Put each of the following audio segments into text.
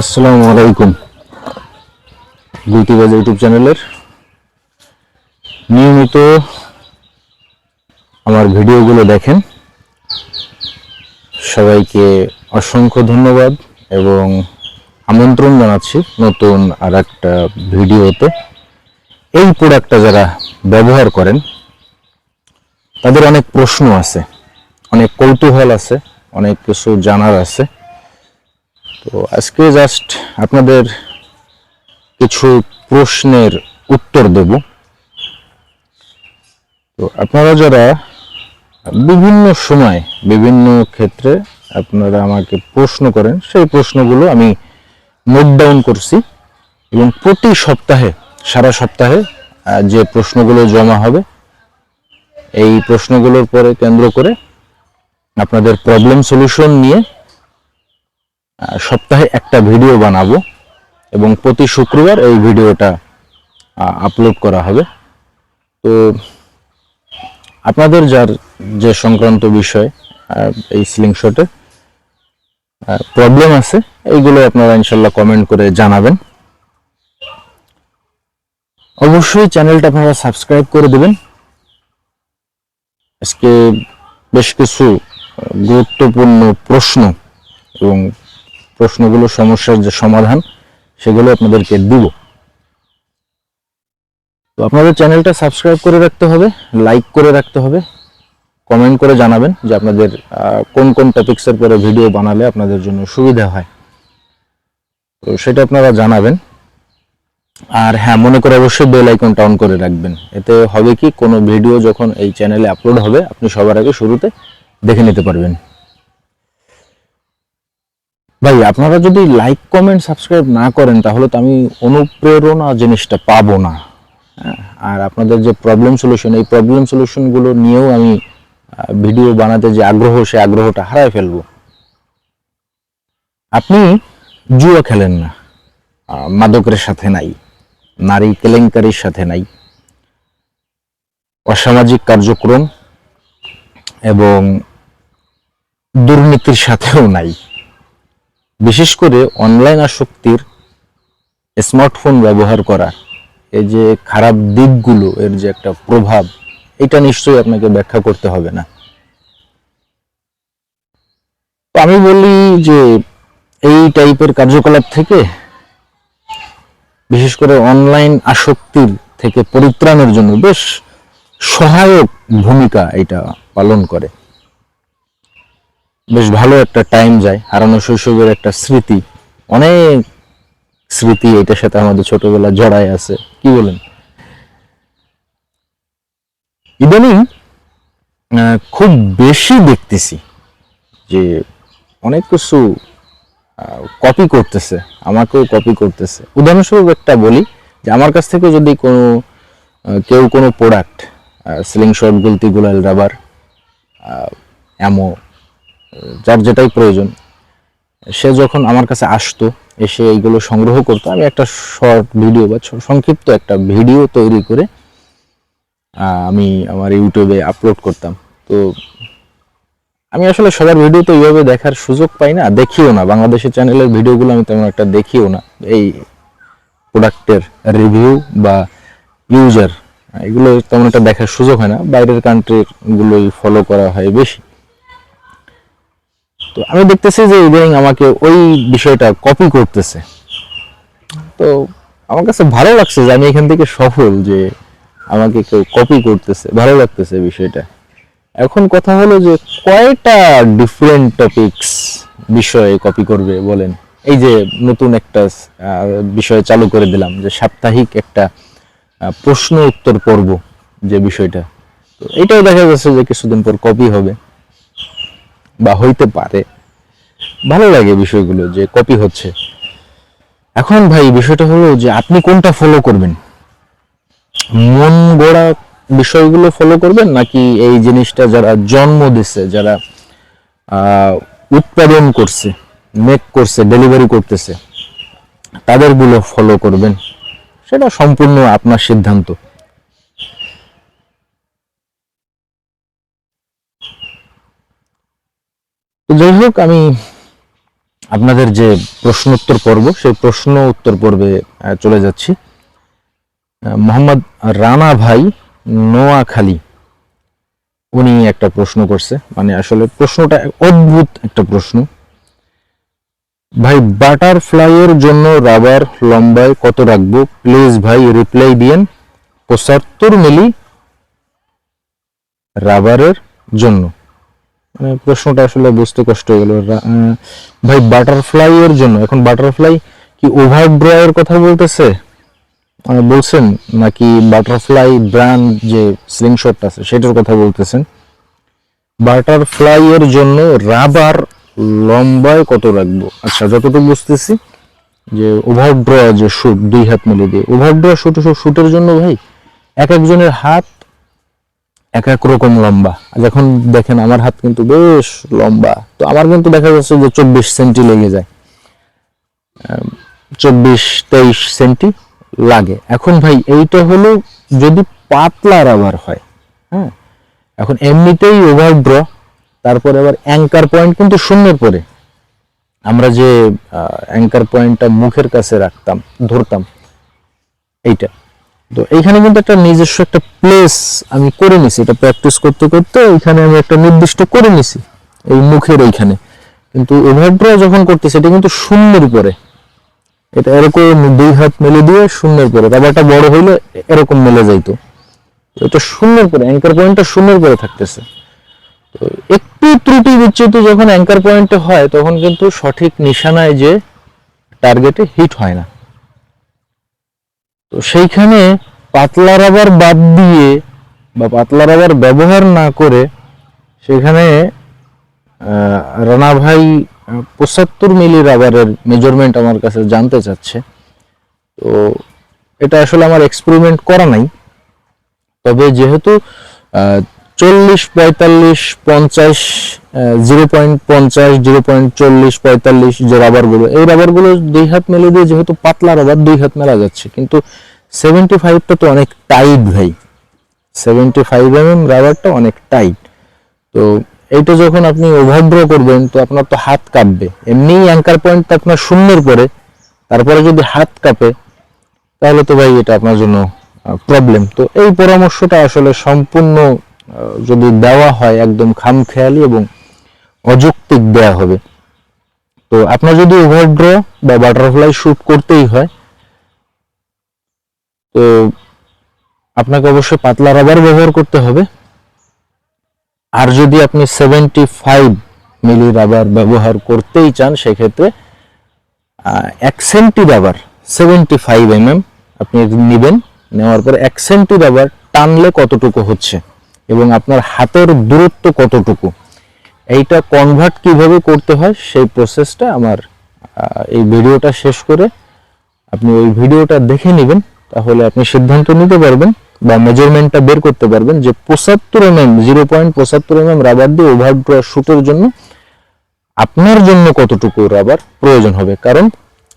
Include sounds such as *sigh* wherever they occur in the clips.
আসসালামু আলাইকুম। গুলতিবাজ ইউটিউব চ্যানেলের নিয়মিত আমার ভিডিওগুলো দেখেন। সবাইকে অসংখ্য ধন্যবাদ এবং আমন্ত্রণ জানাচ্ছি নতুন আর একটা ভিডিওতে। এই প্রোডাক্টটা যারা ব্যবহার করেন, তাদের অনেক প্রশ্ন আছে, অনেক কৌতূহল আছে, অনেক কিছু জানার আছে। তো আজকে জাস্ট আপনাদের কিছু প্রশ্নের উত্তর দেব। তো আপনারা যারা বিভিন্ন সময়, বিভিন্ন ক্ষেত্রে আপনারা আমাকে প্রশ্ন করেন, সেই প্রশ্নগুলো আমি নোট ডাউন করছি এবং প্রতি সপ্তাহে, সারা সপ্তাহে যে প্রশ্নগুলো জমা হবে, এই প্রশ্নগুলোর পরে কেন্দ্র করে আপনাদের প্রবলেম সলিউশন নিয়ে সপ্তাহে একটা ভিডিও বানাবো এবং প্রতি শুক্রবার এই ভিডিওটা আপলোড করা হবে। তো আপনাদের যার যে সংক্রান্ত বিষয় এই স্লিংশটে প্রবলেম আছে, এইগুলো আপনারা ইনশাল্লাহ কমেন্ট করে জানাবেন। অবশ্যই চ্যানেলটা আপনারা সাবস্ক্রাইব করে দেবেন। আজকে বেশ কিছু গুরুত্বপূর্ণ প্রশ্ন এবং প্রশ্নগুলো, সমস্যার যে সমাধান, সেগুলো আপনাদেরকে দিব। তো আপনাদের চ্যানেলটা সাবস্ক্রাইব করে রাখতে হবে, লাইক করে রাখতে হবে, কমেন্ট করে জানাবেন যে আপনাদের কোন কোন টপিক্সের পরে ভিডিও বানালে আপনাদের জন্য সুবিধা হয়। তো সেটা আপনারা জানাবেন। আর হ্যাঁ মনে করে অবশ্যই বেল আইকনটা অন করে রাখবেন। এতে হবে কি, কোনো ভিডিও যখন এই চ্যানেলে আপলোড হবে, আপনি সবার আগে শুরুতে দেখে নিতে পারবেন। ভাই আপনারা যদি লাইক কমেন্ট সাবস্ক্রাইব না করেন তাহলে তো আমি অনুপ্রেরণা জিনিসটা পাবো না। হ্যাঁ, আর আপনাদের যে প্রবলেম সলিউশন এই প্রবলেম সলিউশনগুলো নিয়েও আমি ভিডিও বানাতে যে আগ্রহ সে আগ্রহটা হারায় ফেলব। আপনি জুয়া খেলেন না। মাদকের সাথে নাই নারী কেলেঙ্কারির সাথে নাই। অসামাজিক কার্যক্রম এবং দুর্নীতির সাথেও নাই। বিশেষ করে অনলাইন আসক্তির স্মার্টফোন ব্যবহার করা এই যে খারাপ দিকগুলো, এর যে একটা প্রভাব, এটা নিশ্চয়ই আপনাকে ব্যাখ্যা করতে হবে না। তো আমি বলি যে এই টাইপের কার্যকলাপ থেকে, বিশেষ করে অনলাইন আসক্তির থেকে পরিত্রাণের জন্য বেশ সহায়ক ভূমিকা এটা পালন করে। বেশ ভালো একটা টাইম যায়, হারানো শৈশবের একটা স্মৃতি, অনেক স্মৃতি এটার সাথে আমাদের ছোটবেলা জড়ায় আছে, কি বলেন? ইদানিং খুব বেশি দেখতেছি যে অনেক কিছু কপি করতেছে, আমাকেও কপি করতেছে। উদাহরণস্বরূপ একটা বলি যে আমার কাছ থেকে যদি কোনো কেউ কোনো প্রোডাক্ট সিলিং শট গুলতি, গুলাল রাবার এমো যার যেটাই প্রয়োজন, সে যখন আমার কাছে আসতো, এসে এইগুলো সংগ্রহ করতো, আমি একটা শর্ট ভিডিও বা সংক্ষিপ্ত একটা ভিডিও তৈরি করে আমি আমার ইউটিউবে আপলোড করতাম। তো আমি আসলে সবার ভিডিও তো এইভাবে দেখার সুযোগ পাই না, দেখিও না। বাংলাদেশের চ্যানেলের ভিডিওগুলো আমি তেমন একটা দেখিও না। এই প্রোডাক্টের রিভিউ বা ইউজার এগুলো তেমন একটা দেখার সুযোগ হয় না। বাইরের কান্ট্রিগুলোই ফলো করা হয় বেশি। তো আমি দেখতেছি যে ইদানিং আমাকে ওই বিষয়টা কপি করতেছে। তো আমার কাছে ভালো লাগছে যে আমি এখান থেকে সফল যে আমাকে কেউ কপি করতেছে, ভালো লাগতেছে বিষয়টা। এখন কথা হলো যে কয়টা ডিফারেন্ট টপিকস বিষয়ে কপি করবে বলেন? এই যে নতুন একটা বিষয় চালু করে দিলাম যে সাপ্তাহিক একটা প্রশ্ন উত্তর পর্ব যে বিষয়টা। তো এটাও দেখা যাচ্ছে যে কিছুদিন পর কপি হবে। বা হইতে পারে। ভালো লাগে বিষয়গুলো যে কপি হচ্ছে। এখন ভাই, বিষয়টা হলো যে আপনি কোনটা ফলো করবেন? মন গড়া বিষয়গুলো ফলো করবেন নাকি এই জিনিসটা যারা জন্ম দিছে, যারা উৎপাদন করছে মেক করছে ডেলিভারি করতেছে, তাদেরগুলো ফলো করবেন। সেটা সম্পূর্ণ আপনার সিদ্ধান্ত। যাই হোক, আমি আপনাদের যে প্রশ্ন উত্তর পর্ব, সেই প্রশ্ন উত্তর পর্বে চলে যাচ্ছি। মোহাম্মদ রানা ভাই নোয়াখালী, উনি একটা প্রশ্ন করছে। মানে আসলে প্রশ্নটা অদ্ভুত একটা প্রশ্ন। ভাই, বাটারফ্লাইয়ের জন্য রাবার লম্বায় কত রাখব? প্লিজ ভাই, রিপ্লাই দিয়েন। পঁচাত্তর মিলি রাবারের জন্য। প্রশ্নটা আসলে বুঝতে কষ্ট হয়ে গেল। ভাই বাটারফ্লাই এর জন্য, এখন বাটারফ্লাই কি ওভার এর কথা বলতেছে? মানে বলছেন? নাকি বাটারফ্লাই ব্র্যান্ড যে স্লিংশট আছে, সেটার কথা বলতেছেন? বাটারফ্লাই এর জন্য রাবার লম্বায় কত রাখব? আচ্ছা যতটুকু বুঝতেছি যে ওভার ড্র যে শুট দুই হাত মিলে দিয়ে ওভার ড্র শুট শুটের জন্য ভাই, এক একজনের হাত এক এক রকম লম্বা। যখন দেখেন আমার হাত কিন্তু বেশ লম্বা, তো আমার কিন্তু দেখা যাচ্ছে যে চব্বিশ সেন্টি লেগে যায়। চব্বিশ, তেইশ সেন্টি লাগে। এখন ভাই, এইটা হলো যদি পাতলা রাবার হয় হ্যাঁ? এখন এমনিতেই ওভার ড্র তারপরে আবার অ্যাঙ্কার পয়েন্ট কিন্তু শূন্যের পরে। আমরা যে অ্যাঙ্কার পয়েন্টটা মুখের কাছে রাখতাম, ধরতাম, এইটা। তো এইখানে কিন্তু একটা নিজস্ব একটা প্লেস আমি করে নিছি। এটা প্র্যাকটিস করতে করতে এখানে আমি একটা নির্দিষ্ট করে নিছি, এই মুখের এইখানে। কিন্তু ওভারড্র যখন করতেছি, এটা কিন্তু শূন্যের উপরে। এটা এরকম দুই হাত মেলে দিয়ে শূন্যের পরে রাবারটা বড় হইলে এরকম মেলে যাইতো। এটা শূন্যের পরে অ্যাঙ্কার পয়েন্টটা শূন্যের পরে থাকতেছে। তো একটু ত্রুটি বিচ্যুতি যখন অ্যাঙ্কার পয়েন্টে হয়, তখন কিন্তু সঠিক নিশানায় যে টার্গেটে হিট হয় না। তো সেইখানে পাতলা রাবার বাদ দিয়ে বা পাতলা রাবার ব্যবহার না করে সেখানে রানা ভাই পঁচাত্তর মিলি রাবারের মেজারমেন্ট আমার কাছে জানতে চাচ্ছে। তো এটা আসলে আমার এক্সপেরিমেন্ট করা নাই। তবে যেহেতু চল্লিশ পঁয়তাল্লিশ পঞ্চাশ জিরো পয়েন্ট পঞ্চাশ, জিরো পয়েন্ট চল্লিশ পঁয়তাল্লিশ যে রাবারগুলো এই রাবারগুলো দুই হাত মেলে দিয়ে যেহেতু পাতলা রাবার দুই হাত মেলা যাচ্ছে, কিন্তু সেভেন্টি ফাইভটা তো অনেক টাইট ভাই। সেভেন্টি ফাইভ এম রাবারটা অনেক টাইট তো এইটা যখন আপনি ওভারড্র করবেন, তো আপনার তো হাত কাঁপবে। এমনি অ্যাঙ্কার পয়েন্ট আপনার শূন্যের পরে, তারপরে যদি হাত কাঁপে, তাহলে তো ভাই এটা আপনার জন্য প্রবলেম তো এই পরামর্শটা আসলে সম্পূর্ণ যদি দেওয়া হয় একদম খামখেয়ালি এবং অযৌক্তিক দেওয়া হবে। তো আপনার যদি ওভারড্র বা বাটারফ্লাই শুট করতেই হয়, তো আপনাকে অবশ্যই পাতলা রাবার ব্যবহার করতে হবে। আর যদি আপনি সেভেন্টি ফাইভ মিলি রাবার ব্যবহার করতেই চান, সেক্ষেত্রে এক centi rubber seventy five M M আপনি নেবেন, নেওয়ার পরে এক সেন্টি রাবার টানলে কতটুকু হচ্ছে? এবং আপনার হাতের দূরত্ব কতটুকু? এইটা কনভার্ট কীভাবে করতে হয় সেই প্রসেসটা আমার এই ভিডিওটা শেষ করে আপনি ওই ভিডিওটা দেখে নেবেন, তাহলে আপনি সিদ্ধান্ত নিতে পারবেন বা মেজারমেন্টটা বের করতে পারবেন যে পঁচাত্তর এম এম জিরো পয়েন্ট পঁচাত্তর এম এম রাবার দিয়ে ওভার ড্র শুটের জন্য আপনার জন্য কতটুকু রাবার প্রয়োজন হবে? কারণ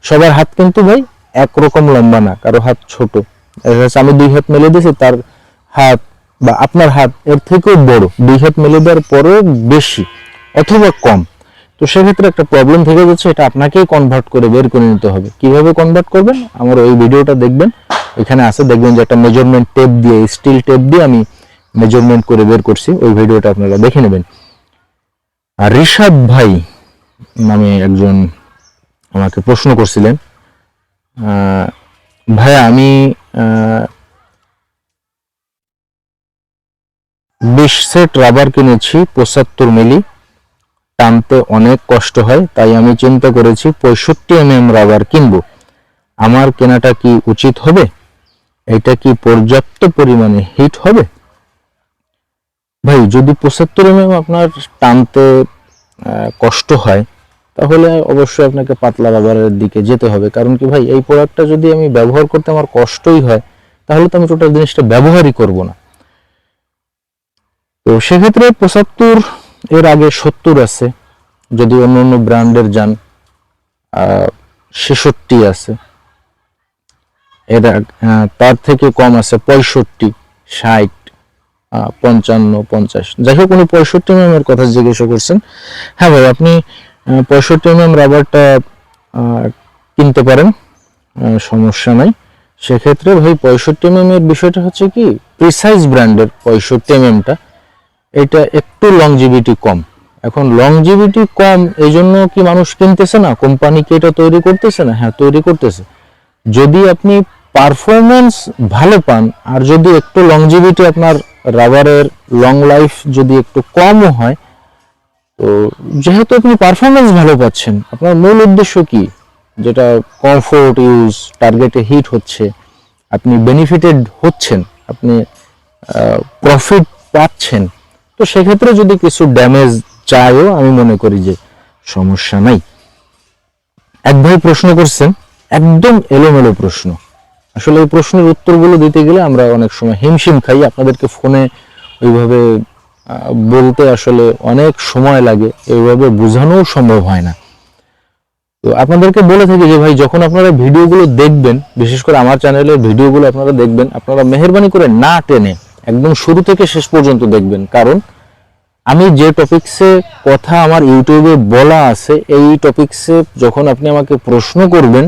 সবার হাত কিন্তু ভাই একরকম লম্বা না, কারও হাত ছোট। আমি দুই হাত মেলে দিয়েছি, তার হাত বা আপনার হাত এর থেকেও বড়, দুই হাত মেলে দেওয়ার পরেও বেশি অথবা কম। তো সেক্ষেত্রে একটা প্রবলেম থেকে যাচ্ছে, এটা আপনাকেই কনভার্ট করে বের করে নিতে হবে। কীভাবে কনভার্ট করবেন? আমার ওই ভিডিওটা দেখবেন। এখানে আছে, দেখবেন যে একটা মেজারমেন্ট টেপ দিয়ে স্টিল টেপ দিয়ে আমি মেজারমেন্ট করে বের করছি। ওই ভিডিওটা আপনারা দেখে নেবেন। আর ঋষাদ ভাই নামে একজন আমাকে প্রশ্ন করছিলেন ভাইয়া, আমি বিশ সেট রাবার কিনেছি, পঁচাত্তর মিলি। টানতে অনেক কষ্ট হয়, তাই আমি চিন্তা করেছি পঁয়ষট্টি এম রাবার কিনবো। আমার কেনাটা কি উচিত হবে? এটা কি পর্যাপ্ত পরিমাণে হিট হবে? ভাই, যদি পঁচাত্তর এম আপনার টানতে কষ্ট হয়, তাহলে অবশ্যই আপনাকে পাতলা রাবারের দিকে যেতে হবে। কারণ কি ভাই, এই প্রোডাক্টটা যদি আমি ব্যবহার করতে আমার কষ্টই হয়, তাহলে তো আমি টোটাল জিনিসটা ব্যবহারই করব না। তো সেক্ষেত্রে পঁচাত্তর এর আগে সত্তর আছে যদি অন্য অন্য ব্র্যান্ডের যান ছেষট্টি আছে। এর তার থেকে কম আছে পঁয়ষট্টি ষাট পঞ্চান্ন পঞ্চাশ। যাই হোক উনি পঁয়ষট্টি এর কথা জিজ্ঞাসা করছেন। হ্যাঁ ভাই আপনি পঁয়ষট্টি এমএম রাবারটা আহ, কিনতে পারেন সমস্যা নাই। সেক্ষেত্রে ভাই পঁয়ষট্টি এমএম এর বিষয়টা হচ্ছে কি প্রিসাইজ ব্র্যান্ডের পঁয়ষট্টি এমএমটা এটা একটু লংজিভিটি কম। এখন লংজিভিটি কম এই জন্য কি মানুষ কিনতেছে না? কোম্পানি কি এটা তৈরি করতেছে না? হ্যাঁ তৈরি করতেছে। যদি আপনি পারফরমেন্স ভালো পান, আর যদি একটু লংজিভিটি আপনার রাবারের লং লাইফ যদি একটু কমও হয়, তো যেহেতু আপনি পারফরমেন্স ভালো পাচ্ছেন, আপনার মূল উদ্দেশ্য কি? যেটা কমফোর্ট ইউজ টার্গেটে হিট হচ্ছে, আপনি বেনিফিটেড হচ্ছেন, আপনি প্রফিট পাচ্ছেন। তো সেক্ষেত্রে যদি কিছু ড্যামেজ চায়ও, আমি মনে করি যে সমস্যা নাই। এক ভাই প্রশ্ন করছেন, একদম এলোমেলো প্রশ্ন। আসলে এই প্রশ্নের উত্তরগুলো দিতে গেলে আমরা অনেক সময় হিমশিম খাই। আপনাদেরকে ফোনে ওইভাবে বলতে আসলে অনেক সময় লাগে। এইভাবে বোঝানোও সম্ভব হয় না। তো আপনাদেরকে বলে থাকি যে ভাই, যখন আপনারা ভিডিওগুলো দেখবেন, বিশেষ করে আমার চ্যানেলের ভিডিওগুলো আপনারা দেখবেন, আপনারা মেহরবানি করে না টেনে একদম শুরু থেকে শেষ পর্যন্ত দেখবেন। কারণ আমি যে টপিকসে কথা আমার ইউটিউবে বলা আছে, এই টপিকসে যখন আপনি আমাকে প্রশ্ন করবেন,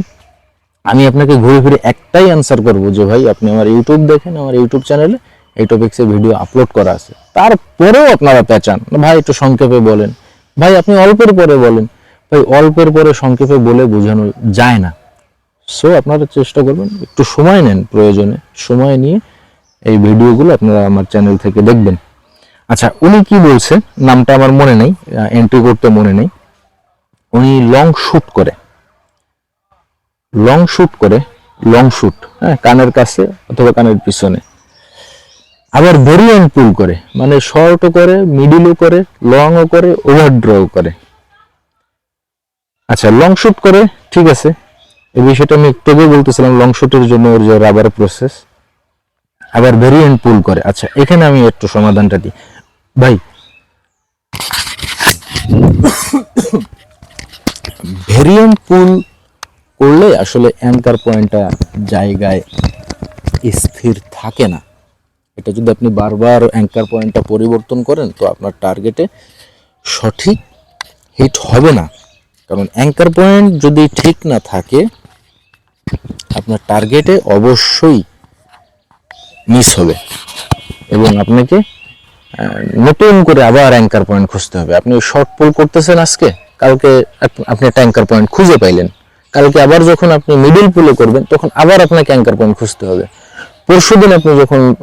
আমি আপনাকে ঘুরে ফিরে একটাই অ্যান্সার করব যে, ভাই, আপনি আমার ইউটিউব দেখেন, আমার ইউটিউব চ্যানেলে এই টপিক্সে ভিডিও আপলোড করা আছে। তারপরেও আপনারা পেঁচান, ভাই, একটু সংক্ষেপে বলেন। ভাই, আপনি অল্পের পরে বলেন। ভাই, অল্পের পরে সংক্ষেপে বলে বোঝানো যায় না। সো আপনারা চেষ্টা করবেন, একটু সময় নেন প্রয়োজনে, সময় নিয়ে এই ভিডিওগুলো আপনারা আমার চ্যানেল থেকে দেখবেন। আচ্ছা উনি কি বলছে? নামটা আমার মনে নেই এন্ট্রি করতে মনে নেই। উনি লং শ্যুট করে। লং শ্যুট করে লং শ্যুট হ্যাঁ কানের কাছে অথবা কানের পিছনে। আবার ভেরিয়েন্ট পুল করে মানে শর্টও করে মিডিলও করে লংও করে ওভারড্রও করে। আচ্ছা লং শ্যুট করে, ঠিক আছে। এই বিষয়টা আমি একটু বলতেছিলাম লং শ্যুটের জন্য ওর যে রাবার প্রসেস আবার ভেরিয়েন্ট পুল করে। আচ্ছা এখানে আমি একটু সমাধানটা দিই। ভাই। ভেরিয়েন্ট পুল করলে আসলে অ্যাঙ্কার পয়েন্টটা জায়গায় স্থির থাকে না। এটা যদি আপনি বারবার অ্যাঙ্কার পয়েন্টটা পরিবর্তন করেন, তো আপনার টার্গেটে সঠিক হিট হবে না। কারণ অ্যাঙ্কার পয়েন্ট যদি ঠিক না থাকে, আপনার টার্গেটে অবশ্যই মিস হবে। এবং আপনাকে নতুন করে আবার অ্যাঙ্কার পয়েন্ট খুঁজতে হবে। আপনি শর্ট পুল করতেছেন আজকে, কালকে আপ- আপনি একটা অ্যাঙ্কার পয়েন্ট খুঁজে পাইলেন। কালকে আবার যখন আপনি মিডিল পুলে করবেন, তখন আবার আপনাকে অ্যাঙ্কার পয়েন্ট খুঁজতে হবে। পরশুদিন আপনি যখন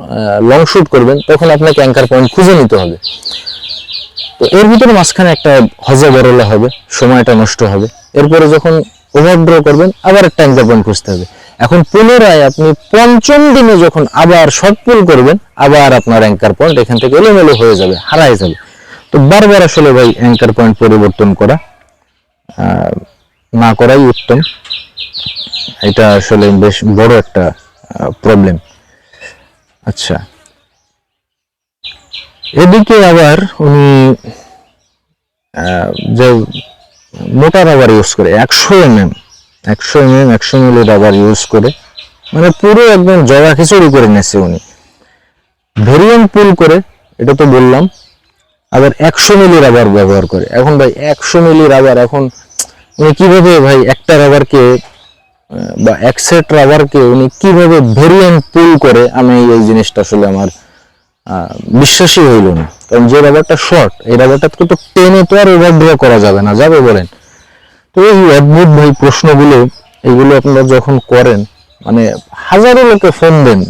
লং শুট করবেন, তখন আপনাকে অ্যাঙ্কার পয়েন্ট খুঁজে নিতে হবে। তো এর ভিতরে মাঝখানে একটা হজা বেরোলে হবে, সময়টা নষ্ট হবে। এরপরে যখন ওভারড্র করবেন, আবার একটা অ্যাঙ্কার পয়েন্ট খুঁজতে হবে। এখন পুনরায় আপনি পঞ্চম দিনে যখন আবার শর্ট পুল করবেন, আবার আপনার অ্যাঙ্কার পয়েন্ট এখান থেকে এলোমেলো হয়ে যাবে, হারায় যাবে। তো বারবার আসলে ভাই অ্যাঙ্কার পয়েন্ট পরিবর্তন করা না করাই উত্তম। এটা আসলে বেশ বড় একটা প্রবলেম আচ্ছা। এদিকে আবার উনি মোটা রাবার ইউজ করে, একশো এম এম একশো এম এম একশো মিলি রাবার ইউজ করে মানে পুরো একদম জগা খিচুড়ি করে নেছে উনি। ভেরিয়েন্ট পুল করে, এটা তো বললাম, আবার একশো মিলি রাবার ব্যবহার করে। এখন ভাই, একশো মিলি রাবার এখন উনি কীভাবে ভাই একটা রাবারকে বা এক সেট রাবারকে উনি কীভাবে ভেরিয়েন্ট পুল করে, আমি এই জিনিসটা আসলে আমার বিশ্বাসই হইল না যে রাবারটা শর্ট এই রাবারটা তো টেনে তো আর ওভারড্র করা যাবে না, যাবে বলেন। তো এই অদ্ভুত ভাই প্রশ্নগুলো, এগুলো আপনারা যখন করেন মানে হাজারো লোকে ফোন দেন।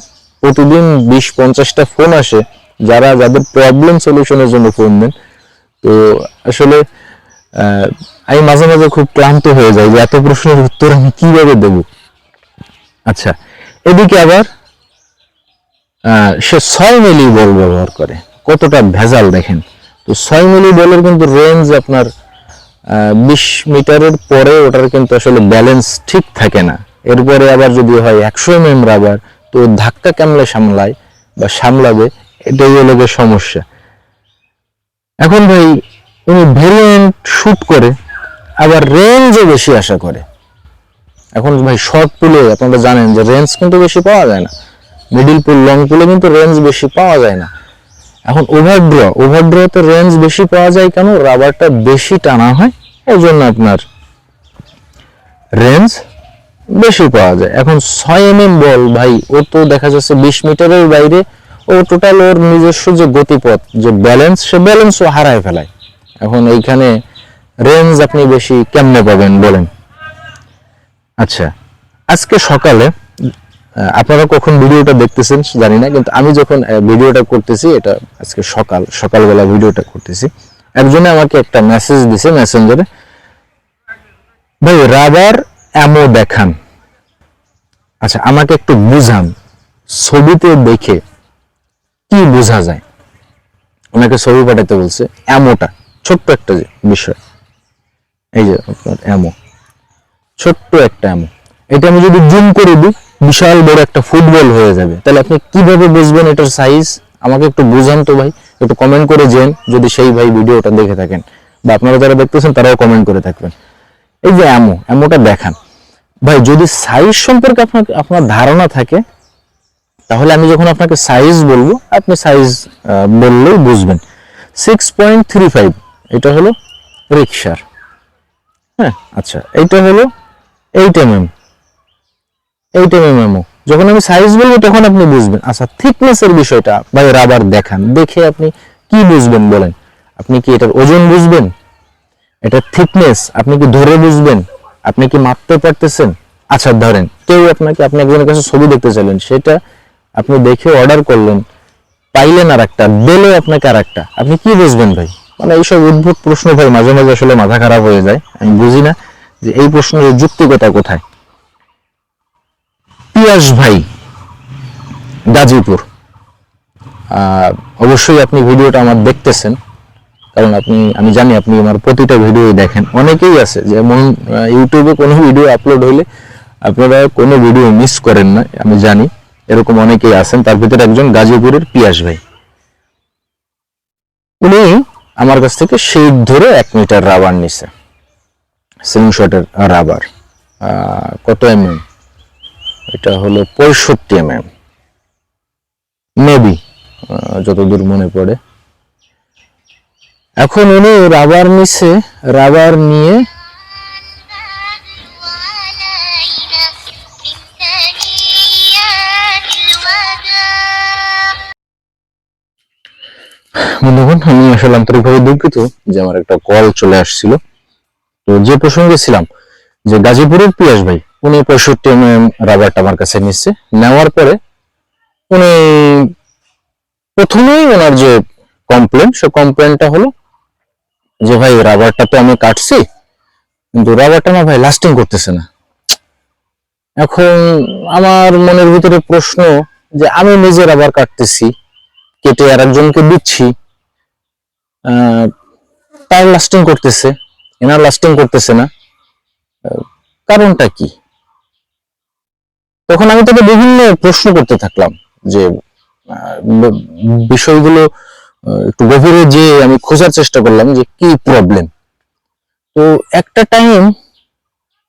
প্রতিদিন বিশ, পঞ্চাশটা ফোন আসে, যারা, যাদের প্রবলেম সলিউশনের জন্য ফোন দেন। তো আসলে আমি মাঝে মাঝে খুব ক্লান্ত হয়ে যাই যে এত প্রশ্নের উত্তর আমি কীভাবে দেব? আচ্ছা এদিকে আবার সে ছয় মিলি বল ব্যবহার করে। কতটা ভেজাল দেখেন। তো ছয় মিলি বলের কিন্তু রেঞ্জ আপনার বিশ মিটারের পরে ওটার কিন্তু আসলে ব্যালেন্স ঠিক থাকে না। এরপরে আবার যদি হয় একশো এম রাবার তো ধাক্কা কেমনে সামলায় বা সামলাবে, এটাই হলো সমস্যা। এখন ভাই, উনি ভেরিয়েন্ট শুট করে, আবার রেঞ্জও বেশি আশা করে। এখন ভাই শর্ট পুলে আপনারা জানেন যে রেঞ্জ কিন্তু বেশি পাওয়া যায় না। মিডিল পুল লং পুলে কিন্তু রেঞ্জ বেশি পাওয়া যায় না। এখন ওভারড্র ওভারড্রতে রেঞ্জ বেশি পাওয়া যায় কেন? রাবারটা বেশি টানা হয় এই জন্য আপনার রেঞ্জ বেশি পাওয়া যায়। এখন ছয় এম এম বল, ভাই, ও তো দেখা যাচ্ছে বিশ মিটারের বাইরে, ও টোটাল ওর নিজস্ব যে গতিপথ, যে ব্যালেন্স সে ব্যালেন্সও হারায় ফেলায়। এখন এইখানে রেঞ্জ আপনি বেশি কেমনে পাবেন বলেন? আচ্ছা আজকে সকালে আপনারা কখন ভিডিওটা দেখতেছেন জানি না, কিন্তু আমি যখন ভিডিওটা করতেছি, এটা আজকে সকাল, সকালবেলা ভিডিওটা করতেছি, একজনে আমাকে একটা মেসেজ দিছে মেসেঞ্জারে ভাই, রাবার এমো দেখান। আচ্ছা আমাকে একটু বুঝান, ছবিতে দেখে কি বোঝা যায়? ওনাকে ছবি পাঠাতে বলছে এমোটা ছোট্ট একটা বিষয়, এই যে আপনার এমো ছোট্ট একটা এমো এটা আমি যদি জুম করে দিই বিশাল বড় একটা ফুটবল হয়ে যাবে। তাহলে আপনি কীভাবে বুঝবেন এটার সাইজ আমাকে একটু বুঝান তো ভাই। একটু কমেন্ট করে যেন, যদি সেই ভাই ভিডিওটা দেখে থাকেন। বা আপনারা যারা দেখতেছেন, তারাও কমেন্ট করে থাকবেন। এই যে এমো এমোটা দেখান। ভাই, যদি সাইজ সম্পর্কে আপনার আপনার ধারণা থাকে, তাহলে আমি যখন আপনাকে সাইজ বলব, আপনি সাইজ বললেই বুঝবেন। সিক্স পয়েন্ট থ্রি ফাইভ এটা হলো রিক্সার হ্যাঁ আচ্ছা এইটা হলো এইট এম এম এইট এমও যখন আমি সাইজ বলব, তখন আপনি বুঝবেন। আচ্ছা থিকনেসের বিষয়টা, ভাই রাবার দেখান। দেখে আপনি কি বুঝবেন বলেন? আপনি কি এটার ওজন বুঝবেন? এটা থিকনেস আপনি কি ধরে বুঝবেন? আপনি কি মাপতে পারতেছেন? আচ্ছা ধরেন, কেউ আপনাকে, আপনি একজনের কাছে ছবি দেখতে চাইলেন, সেটা আপনি দেখে অর্ডার করলেন, পাইলেন আর একটা দিলে আপনাকে আর একটা আপনি কি বুঝবেন ভাই? মানে এইসব উদ্ভুত প্রশ্ন ভাই, মাঝে মাঝে আসলে মাথা খারাপ হয়ে যায়। আমি বুঝি না যে এই প্রশ্নের যুক্তিকতা কোথায়। পিয়াস ভাই, গাজীপুর। অবশ্যই আপনি ভিডিওটা আমার দেখতেছেন, কারণ আপনি, আমি জানি আপনি আমার প্রতিটা ভিডিও দেখেন। অনেকেই আছে, যেমন ইউটিউবে কোনো ভিডিও আপলোড হইলে আপনারা কোনো ভিডিও মিস করেন না, আমি জানি। এরকম অনেকেই আছেন, তার ভিতরে একজন গাজীপুরের পিয়াস ভাই। উনি আমার কাছ থেকে শেড ধরে এক মিটার রাবার নিছে স্লিংশটের রাবার। কত এম এম এটা হলো পঁয়ষট্টি এম এম মেবি যতদূর মনে পড়ে। এখন উনি রাবার মিশে রাবার নিয়ে বন্ধুগণ, আমি আসলে আন্তরিকভাবে দুঃখিত যে আমার একটা কল চলে আসছিল। তো যে প্রসঙ্গে ছিলাম, যে গাজীপুরের পিয়াস ভাই উনি পঁয়ষট্টি এম এম রাবারটা আমার কাছে নিচ্ছে। নেওয়ার পরে উনি প্রথমেই ওনার যে কমপ্লেন সে কমপ্লেনটা হলো যে, ভাই রাবারটা তো আমি কাটছি, কিন্তু রাবারটা না ভাই লাস্টিং করতেছে না। এখন আমার মনের ভিতরে প্রশ্ন যে, আমি নিজে রাবার কাটতেছি, কেটে আর একজনকে দিচ্ছি তার লাস্টিং করতেছে, এনার লাস্টিং করতেছে না কারণটা কি? তখন আমি তাকে বিভিন্ন প্রশ্ন করতে থাকলাম যে বিষয়গুলো একটু গভীরে যে আমি খোঁজার চেষ্টা করলাম যে কি প্রবলেম তো একটা টাইম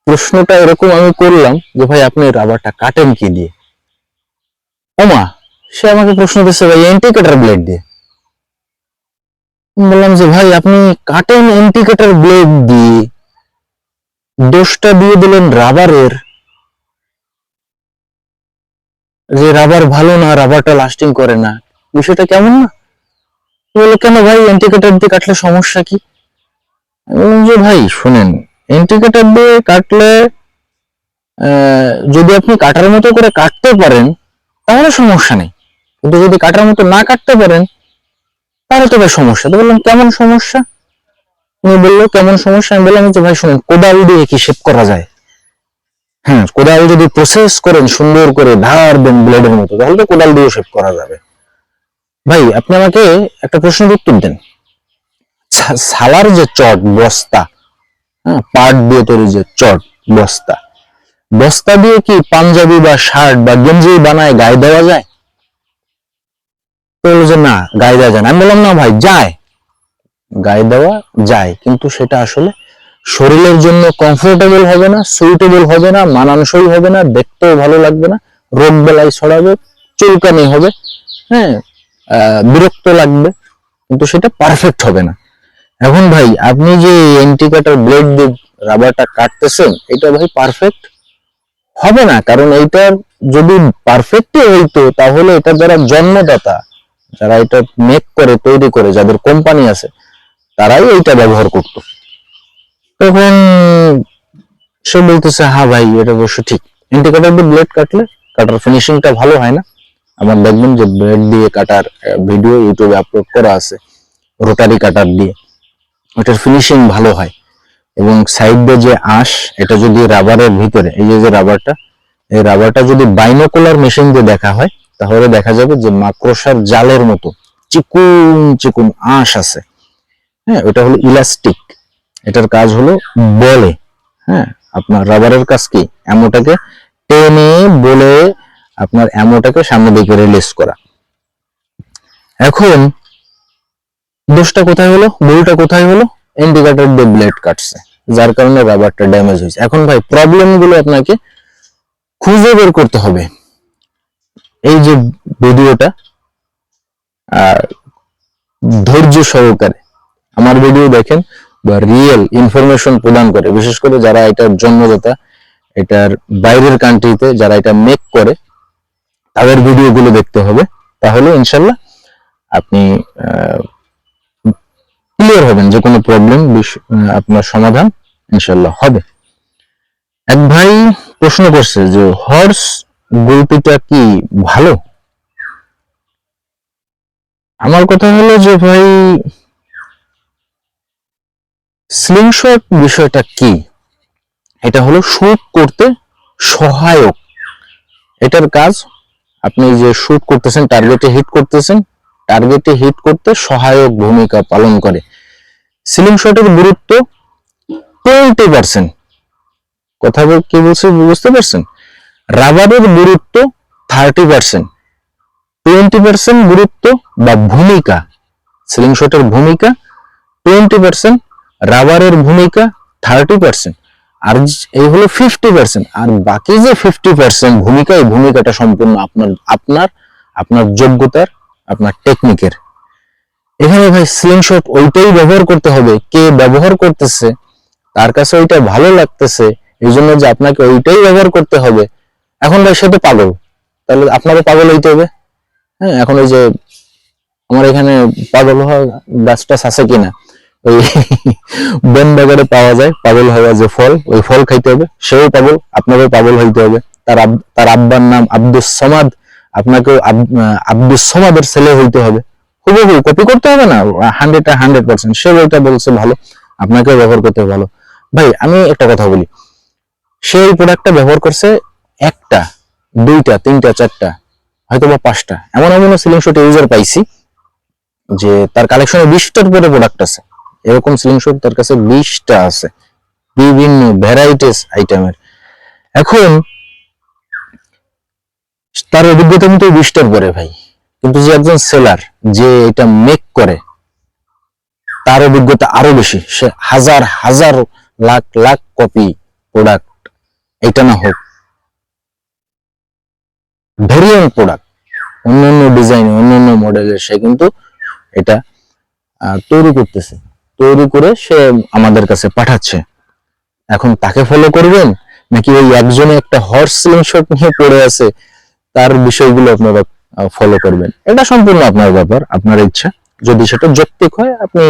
প্রশ্নটা এরকম আমি করলাম যে, ভাই, আপনি রাবারটা কাটেন কি দিয়ে? ওমা সে আমাকে প্রশ্ন দিচ্ছে ভাই এন্টিকেটার ব্লেড দিয়ে। বললাম যে, ভাই, আপনি কাটেন এন্টিকেটার ব্লেড দিয়ে। দোষটা দিয়ে দিলেন রাবারের যে রাবার ভালো না রাবারটা লাস্টিং করে না। বিষয়টা কেমন না? বলল কেন ভাই এন্টিকেটার দিয়ে কাটলে সমস্যা কি? যে ভাই, শুনেন এন্টিকেটার দিয়ে কাটলে যদি আপনি কাটার মতো করে কাটতে পারেন, তাহলে সমস্যা নেই। কিন্তু যদি কাটার মতো না কাটতে পারেন, তাহলে তো ভাই সমস্যা। তো বললাম, কেমন সমস্যা? উনি বলল, কেমন সমস্যা? আমি বললাম যে ভাই, শুনুন, কোদাল দিয়ে কি শেপ করা যায়? হ্যাঁ কোদাল যদি প্রসেস করেন, সুন্দর করে ধার দেন ব্লেডের মতো, তাহলে তো কোদাল দিয়ে শেপ করা যাবে। ভাই, আপনি আমাকে একটা প্রশ্নের উত্তর দেন। সালার যে চট বস্তা হ্যাঁ পাট দিয়ে তৈরি যে চট বস্তা বস্তা দিয়ে কি পাঞ্জাবি বা শার্ট বা গেঞ্জি বানায়, গায়ে দেওয়া যায়? বলল যে না, গায়ে দেওয়া যায় না। আমি বললাম, না ভাই, যায়। গায়ে দেওয়া যায়, কিন্তু সেটা আসলে শরীরের জন্য কমফোর্টেবল হবে না সুইটেবল হবে না, মানানসই হবে না, দেখতেও ভালো লাগবে না রোগ বেলায় ছড়াবে, চুলকানি হবে হ্যাঁ বিরক্ত লাগবে, কিন্তু সেটা পারফেক্ট হবে না। এখন ভাই, আপনি যে এন্টি কাটার ব্লেড দিয়ে রাবারটা কাটতেছেন, এটা ভাই পারফেক্ট হবে না, কারণ এইটার যদি পারফেক্টই হইতো, তাহলে এটা যারা জন্মদাতা, যারা এটা মেক করে, তৈরি করে, যাদের কোম্পানি আছে, তারাই এইটা ব্যবহার করতো। তখন সে বলতেছে হ্যাঁ ভাই, এটা অবশ্য ঠিক। এন্টি কাটার দিয়ে ব্লেড কাটলে, কাটার ফিনিশিংটা ভালো হয় না। আমার দেখবেন যে ব্লেড দিয়ে কাটার ভিডিও ইউটিউবে আপলোড করা আছে রোটারি কাটার দিয়ে। ওটার ফিনিশিং ভালো হয়। এবং সাইড দিয়ে যে আঁশ, এটা যদি রাবারের ভিতরে, এই যে রাবারটা এই রাবারটা যদি বাইনোকুলার মেশিন দিয়ে দেখা হয়, তাহলে দেখা যাবে যে মাকড়সার জালের মতো চিকুন চিকুন আঁশ আছে। হ্যাঁ ওটা হলো ইলাস্টিক এটার কাজ হলো বলে হ্যাঁ? আপনার রাবারের কাজ কি? অ্যামোটাকে টেনে বলে আপনার অ্যামোটাকে সামনে দিকে রিলিজ করা। এখন দোষটা কোথায় হলো? ভুলটা কোথায় হলো? ইন্ডিকেটর দিয়ে ব্লেড কাটছে, যার কারণে রাবারটা ড্যামেজ হয়েছে। এখন ভাই প্রবলেমগুলো আপনাকে খুঁজে বের করতে হবে। এই যে ভিডিওটা ধৈর্য সহকারে, আমার ভিডিও দেখেন বা রিয়েল ইনফরমেশন প্রদান করে। বিশেষ করে যারা এটার জন্মদাতা, এটার বাইরের কান্ট্রিতে যারা এটা মেক করে, তাদের ভিডিওগুলো দেখতে হবে। তাহলে ইনশাল্লাহ আপনি ক্লিয়ার হবেন যে কোনো প্রবলেম আপনার সমাধান ইনশাল্লাহ হবে। এক ভাই প্রশ্ন করছে যে হর্স গরুটিটা কি ভালো? আমার কথা হলো যে ভাই স্লিংশট বিষয়টা কি? এটা হলো শুট করতে সহায়ক। এটার কাজ আপনি যে শুট করতেছেন টার্গেটে হিট করতেছেন টার্গেটে হিট করতে সহায়ক ভূমিকা পালন করে। সিলিং শটের গুরুত্ব টোয়েন্টি পার্সেন্ট কথা কি বলছি, বুঝতে পারছেন? রাবারের গুরুত্ব থার্টি পার্সেন্ট টোয়েন্টি পার্সেন্ট গুরুত্ব বা ভূমিকা সিলিং শটের ভূমিকা টোয়েন্টি পার্সেন্ট রাবারের ভূমিকা থার্টি পার্সেন্ট আর এই হলো ফিফটি পার্সেন্ট আর বাকি যে ফিফটি পার্সেন্ট ভূমিকা, এই ভূমিকাটা সম্পূর্ণ আপনার আপনার আপনার যোগ্যতার, আপনার টেকনিকের এখানে ভাই স্লিংশট ওইটাই ব্যবহার করতে হবে, কে ব্যবহার করতেছে, তার কাছে ওইটা ভালো লাগতেছে, এই জন্য যে আপনাকে ওইটাই ব্যবহার করতে হবে। এখন ভাই সে তো পাগল, তাহলে আপনাকে পাগল হইতে হবে। হ্যাঁ এখন ওই যে আমার এখানে পাগল হওয়া গাছটা আছে কিনা? ওই *laughs* বন বাজারে পাওয়া যায়, পাগল হওয়া যে ফল, ওই ফল খাইতে হবে, সেও পাগল, আপনাকেও পাগল হইতে হবে। তার তার আব্বার নাম আব্দুস সমাদ, আপনাকেও আব- আব্দুস সমাদের ছেলে হইতে হবে। হুবহু কপি করতে হবে না হান্ড্রেড হান্ড্রেড পার্সেন্ট সে ওইটা বলছে ভালো, আপনাকেও ব্যবহার করতে ভালো। ভাই, আমি একটা কথা বলি, সে এই প্রোডাক্টটা ব্যবহার করছে একটা, দুইটা, তিনটা, চারটা হয়তো বা পাঁচটা। এমন এমন সিলিং শট ইউজার পাইছি, যে তার কালেকশনে বিশটার পরে প্রোডাক্ট আছে। এরকম সিলিং শট তার কাছে বিশটা আছে। বিভিন্ন ভ্যারাইটিস আইটেমের এখন, তার অভিজ্ঞতা কিন্তু বিশটার পরে ভাই। কিন্তু যে একজন সেলার যে এটা মেক করে, তার অভিজ্ঞতা আরও বেশি। সে হাজার হাজার লাখ লাখ কপি প্রোডাক্ট এটা না হোক। ভেরিয়েন্ট প্রোডাক্ট অন্যান্য ডিজাইন অন্যান্য মডেলের সে কিন্তু এটা তৈরি করতেছে। তৈরি করে সে আমাদের কাছে পাঠাচ্ছে। এখন তাকে ফলো করবেন? নাকি ওই একজনে একটা হর্স সিলিং শট নিয়ে পড়ে আছে? তার বিষয়গুলো আপনারা ফলো করবেন। এটা সম্পূর্ণ আপনার ব্যাপার, আপনার ইচ্ছা। যদি সেটা যৌক্তিক হয়, আপনি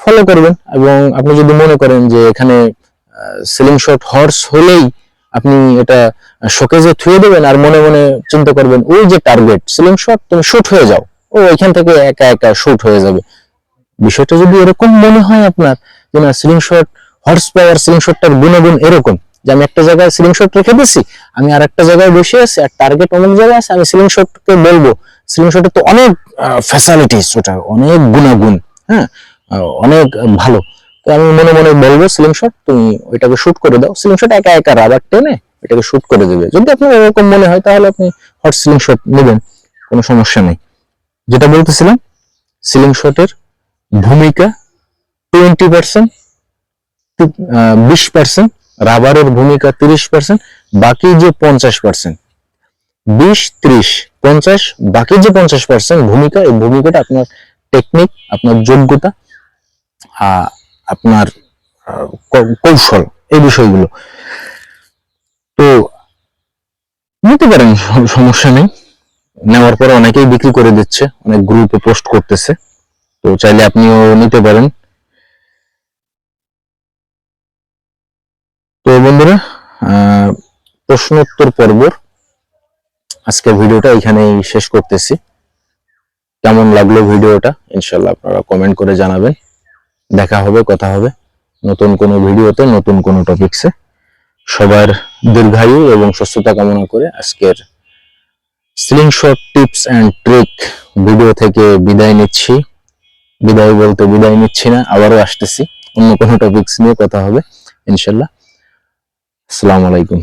ফলো করবেন। এবং আপনি যদি মনে করেন যে এখানে সিলিং শট হর্স হলেই আপনি এটা শোকেজে থুয়ে দেবেন আর মনে মনে চিন্তা করবেন, ওই যে টার্গেট সিলিং শট তুমি শুট হয়ে যাও। ও, এখান থেকে একা একা শুট হয়ে যাবে। বিষয়টা যদি এরকম মনে হয় আপনার, যে না সিলিং শট হর্স পাওয়ার সিলিং শটটার গুণগুণ এরকম, যে আমি একটা জায়গায় সিলিং শট রেখে দিছি আমি আর একটা জায়গায় বসে আছি, আর টার্গেট অনেক জায়গায় আছে, আমি সিলিং শটকে বলব। সিলিং শটের তো অনেক ফ্যাসিলিটিস ওটা অনেক গুণাগুণ হ্যাঁ অনেক ভালো। তো আমি মনে মনে বলব সিলিং শট তুমি ওইটাকে শুট করে দাও। সিলিং শট একা একা রাবার টেনে এটাকে শুট করে দেবে। যদি আপনার এরকম মনে হয়, তাহলে আপনি হট সিলিং শট নেবেন, কোনো সমস্যা নেই। যেটা বলতেছিলাম সিলিং শটের ভূমিকা টোয়েন্টি পার্সেন্ট বিশ পার্সেন্ট রাবারের ভূমিকা তিরিশ পার্সেন্ট বাকি যে পঞ্চাশ পার্সেন্ট বিশ ত্রিশ, পঞ্চাশ, বাকি যে পঞ্চাশ পার্সেন্ট ভূমিকা, এই ভূমিকাটা আপনার টেকনিক আপনার যোগ্যতা আপনার কৌশল, এই বিষয়গুলো। তো, নিতে পারেন সমস্যা নেই। নেওয়ার পরে অনেকেই বিক্রি করে দিচ্ছে, অনেক গ্রুপে পোস্ট করতেছে। তো চাইলে আপনিও নিতে পারেন। তো বন্ধুরা প্রশ্নোত্তর পর্ব আজকে ভিডিওটা এখানেই শেষ করতেছি। কেমন লাগল ভিডিওটা? ইনশাল্লাহ আপনারা কমেন্ট করে জানাবেন। দেখা হবে, কথা হবে। নতুন কোনো ভিডিওতে, নতুন কোনো টপিকসে সবার দীর্ঘায়ু এবং সুস্থতা কামনা করে আজকের slingshot tips and trick video থেকে বিদায় নিচ্ছি। বিদায় বলতে বিদায় নিচ্ছি না, আবারও আসতেছি। অন্য কোনো টপিকস নিয়ে কথা হবে, ইনশাল্লাহ। আসসালামু আলাইকুম।